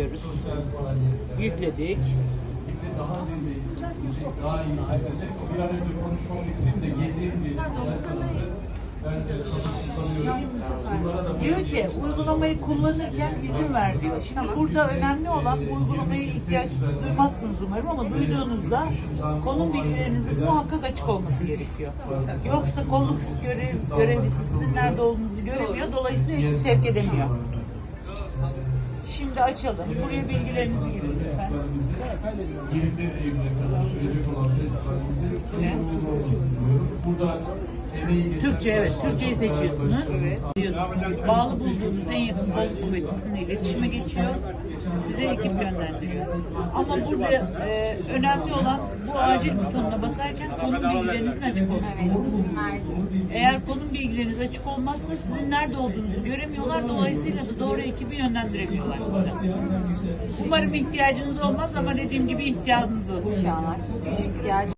Diyoruz. Yükledik. bizi daha zinde hissettirecek, daha iyi hissettirecek. Bir an önce konuşmam bitireyim de gezeyim diye. Ben de sabırsızlanıyorum. Bunlara da Diyor ki uygulamayı kullanırken izin ver diyor. Şimdi burada önemli olan uygulamaya ihtiyaç duymazsınız umarım ama duyduğunuzda konum bilgilerinizin muhakkak açık olması gerekiyor. Yoksa kolluk görev, görevlisi sizin nerede olduğunuzu göremiyor. Dolayısıyla ekip sevk edemiyor. Şimdi açalım. Buraya bilgilerinizi girin lütfen. Bilimler evine kadar sürecek olan diliyorum. Burada. Türkçe evet. Türkçeyi seçiyorsunuz. Diyorsunuz. Bağlı bulduğunuz en yakın kolluk kuvveti sizinle iletişime geçiyor. Size ekip yönlendiriyor. Ama burada e, önemli olan bu acil butonuna basarken konum bilgilerinizin açık olması. Eğer konum bilgileriniz açık olmazsa sizin nerede olduğunuzu göremiyorlar. Dolayısıyla da doğru ekibi yönlendiremiyorlar size. Umarım ihtiyacınız olmaz ama dediğim gibi ihtiyacınız olsun. İnşallah. İhtiyacı